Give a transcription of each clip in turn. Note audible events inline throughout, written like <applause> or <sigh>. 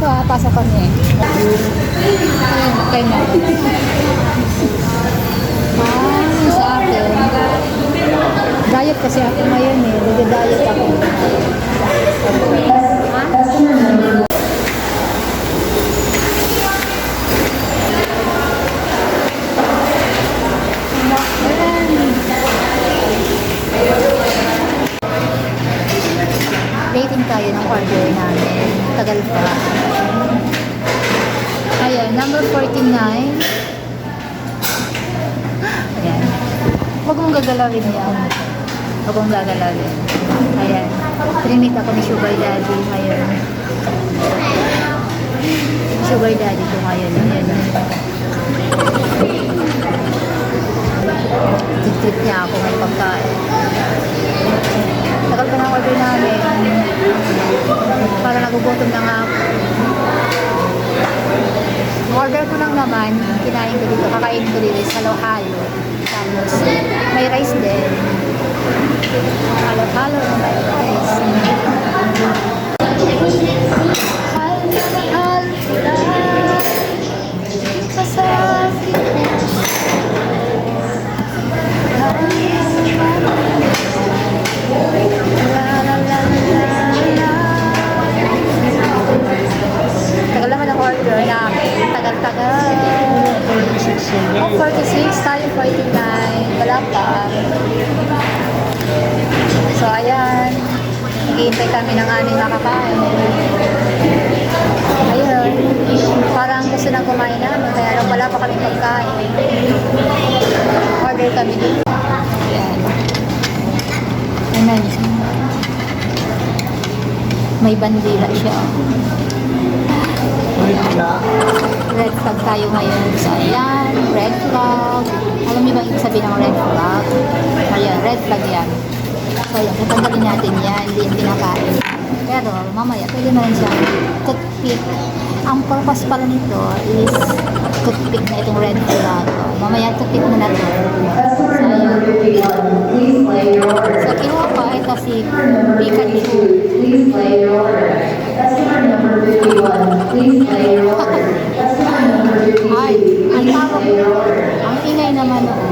dito ha, pasok kami. Ayun, kayo na. Ah, sa akin. Diet kasi ako ngayon eh. Nag-diet ako. Ha? Rating tayo ng order namin. Tagal pa. Ayan, number 49. Ayan. Huwag mong gagalawin yan. Huwag mong gagalawin. Ayan. Trinit ako ni Sugar Daddy ngayon. Sugar Daddy ko ngayon. Ayan. Titrit niya ako may pagkain. Tagal pa ng order namin. Para nagugutom na nga ako. Order ko lang naman, kinain ko dito, kakain ko dito is halo-halo. Tapos, may rice din. Halo-halo na may rice. 46. Tayo 49. Wala pa. So, ayan. Naghihintay kami ng aming makakain. Ayun. Parang gusto nang kumain namin. Kaya lang wala pa kami pagkain. Order kami dito. Ayan. Ayan. May bandila siya. Red flag tayo ngayon. So, ayan, red flag. Alam niyo ba ibig sabihin ng red flag? Ayan, red flag yan. So, ayan, tatanggalin natin yan. Hindi yung pinakain. Pero, mamaya, pwede na rin siyang toothpick. Ang purpose pala nito is toothpick na itong red flag. O, mamaya, toothpick na natin. So, ayan. So, kinuha ko ito si Pikachu. Please play your order. Customer number 51, please play your order. Customer number 52, Ay, ang please tawag, play your order. ang ingay naman noon.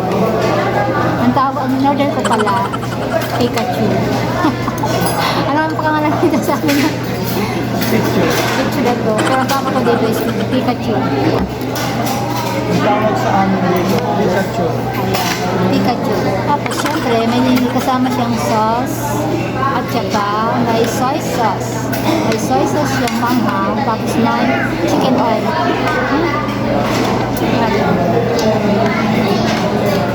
Ang tawag, ang in-order ko pala, Pikachu. ano ang pangalan dito sa amin? Pikachu na to. Pero ang tawag ko dito is Pikachu. Tawag sa amin dito, Pikachu. Ayan, Pikachu. Tapos syempre, may kasama siyang sauce. At saka, may soy sauce. May soy sauce yung manghang. Tapos may chicken oil. Hmm? Ayan.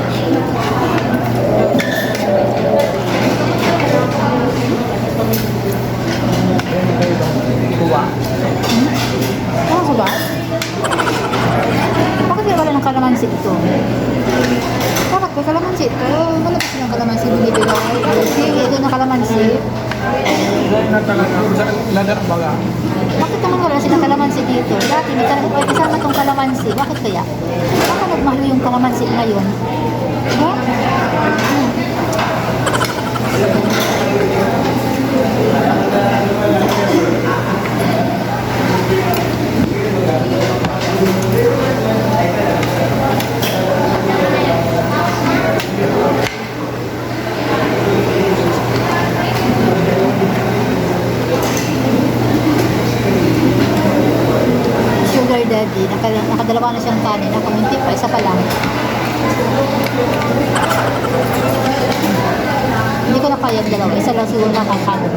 Talaga, lada baga. Bakit naman wala silang kalamansi dito? Dati may kal- may kasama itong kalamansi. Bakit kaya? Bakit nagmahal yung kalamansi ngayon? Ha? Hmm. Sugar daddy, naka, nakadalawa na siyang kanin, nakamunti pa, isa pa lang. Hindi ko na kaya dalawa, isa lang siguro nakakanin.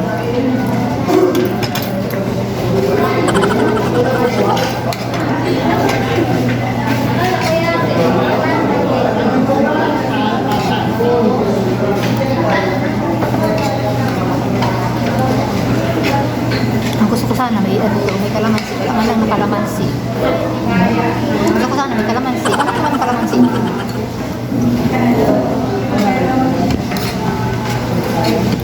Ang gusto ko sana may ano may kalamansi. Wala man lang na kalamansi. Gusto ko sana may kalamansi. Bakit naman ang kalamansi? So,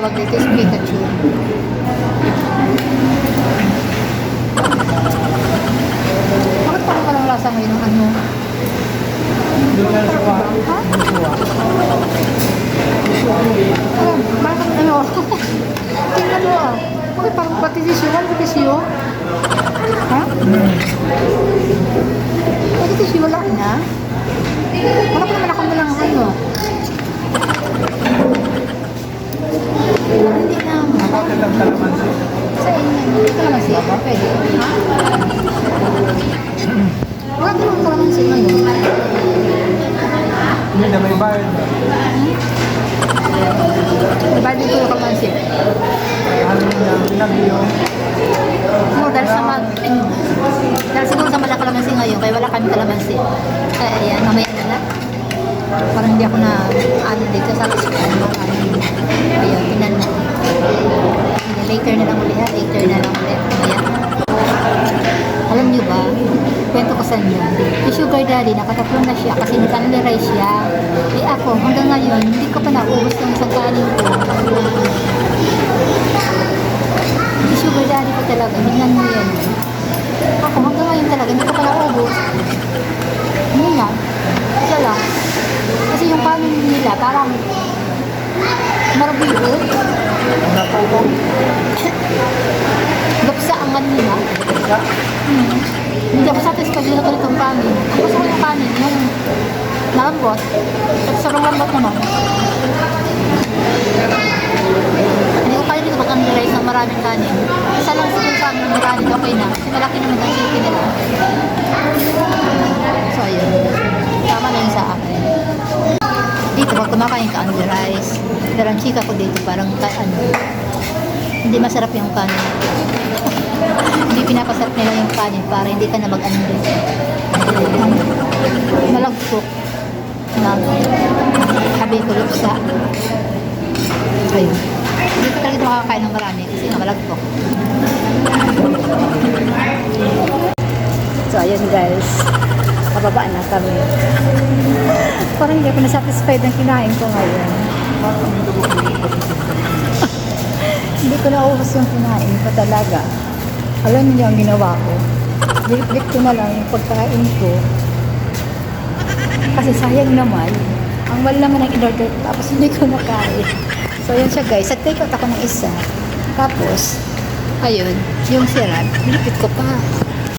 tawag dito is Pikachu. Bakit parang walang lasa ngayon ng ano? Ha? Alam, bakit ano? Tingnan mo ah. Bakit parang patisisyo? Ano patisisyo? Ha? Hmm. Patisisyo wala na? Wala pa naman Sa inyo, hindi ka naman siya. Pwede. Ha? Wala ka naman kalamansi ngayon. Hindi na may bayad. Diba din ko yung kalamansi? Ano na, pinabiyo. Siguro dahil sa mag... Dahil siguro sa malaki kalamansi ngayon, kaya wala kami kalamansi. Kaya ayan, mamaya na na. Parang hindi ako na ano dito sa. Ano, ayan, pinan na. Later na lang ulit ha, later na lang ulit. Alam niyo ba, kwento ko sa inyo, yung sugar daddy, nakatatlong na siya kasi nag-analyze siya. Eh ako, hanggang ngayon, hindi ko pa naubos yung isang kanin ko. Yung sugar daddy ko talaga, tingnan mo yan. Ako, hanggang ngayon talaga, hindi ko pa naubos. Hindi nga, isa lang. Kasi yung kanin nila, parang marabiyo. Napupong. Gapsa ang ano nila. Sa? Hmm. Hindi satisfied sa ganitong kanin. Ang gusto ko yung kanin, yung malambot. At sarang lambot naman. Hindi ko kaya dito mag-underize ng maraming kanin. Isa lang siguro sa amin ng kanin, okay na. Kasi malaki naman ang chicken nila. So, ayun. Tama na yun sa akin. Dito, pag kumakain ka under rice, pero ang chika ko dito, parang ano, hindi masarap yung kanin. hindi pinapasarap nila yung kanin para hindi ka na mag-ano na sabi ko luksa. Ayun. Hindi ko talaga makakain ng marami kasi nga malagpok. So, ayun guys. Pababa na kami. Parang hindi ako na-satisfied ng kinain ko ngayon. <laughs> Hindi ko naubos yung kinain ko talaga. Alam niyo ang ginawa ko. Dilip-dilip ko na lang yung pagkain ko. Kasi sayang naman. Ang mahal naman ang in-order. Tapos hindi ko nakain. So yun siya guys. At take out ako ng isa. Tapos, ayun, yung sirap, nilipit ko pa.